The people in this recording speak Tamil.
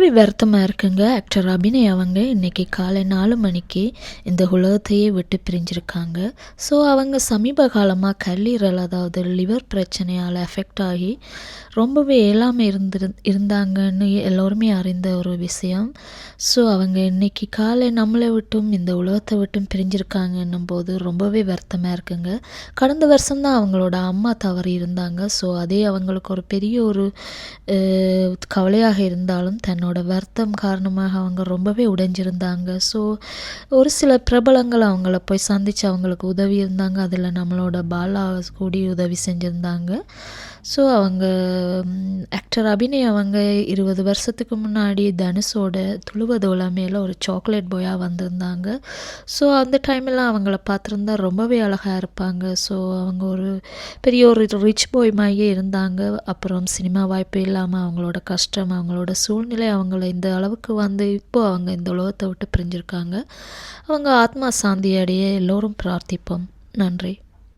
ரொம்பவே வருத்தமாக இருக்குங்க. ஆக்டர் அபிநய் அவங்க இன்றைக்கி காலை நாலு மணிக்கு இந்த உலகத்தையே விட்டு பிரிஞ்சிருக்காங்க. ஸோ அவங்க சமீப காலமாக கல்லீரல் அதாவது லிவர் பிரச்சனையால் எஃபெக்ட் ஆகி ரொம்பவே இயலாமல் இருந்திரு இருந்தாங்கன்னு எல்லோருமே அறிந்த ஒரு விஷயம். ஸோ அவங்க இன்றைக்கி காலை நம்மளை விட்டும் இந்த உலகத்தை விட்டும் பிரிஞ்சிருக்காங்கன்னும் போது ரொம்பவே வருத்தமாக இருக்குங்க. கடந்த வருஷம்தான் அவங்களோட அம்மா தவறி இருந்தாங்க. ஸோ அதே அவங்களுக்கு ஒரு பெரிய ஒரு கவலையாக இருந்தாலும் தன்னோட வருத்தம் காரணமாக அவங்க ரொம்பவே உடைஞ்சிருந்தாங்க. ஸோ ஒரு சில பிரபலங்கள் அவங்கள போய் சந்தித்து அவங்களுக்கு உதவி இருந்தாங்க. அதில் நம்மளோட பாலா கூடி உதவி செஞ்சுருந்தாங்க. ஸோ அவங்க ஆக்டர் அபிநய் அவங்க இருபது வருஷத்துக்கு முன்னாடி தனுஷோட துளுவதோலா மேலே ஒரு சாக்லேட் பாயாக வந்திருந்தாங்க. ஸோ அந்த டைம்லாம் அவங்கள பார்த்துருந்தா ரொம்பவே அழகாக இருப்பாங்க. ஸோ அவங்க ஒரு பெரிய ஒரு ரிச் பாய் மாதிரியே இருந்தாங்க. அப்புறம் சினிமா வாய்ப்பு இல்லாமல் அவங்களோட கஷ்டம் அவங்களோட சூழ்நிலை அவங்கள இந்த அளவுக்கு வந்து இப்போ அவங்க இந்த உலகத்தை விட்டு பிரிஞ்சிருக்காங்க. அவங்க ஆத்மா சாந்தி அடைய எல்லோரும் பிரார்த்திப்போம். நன்றி.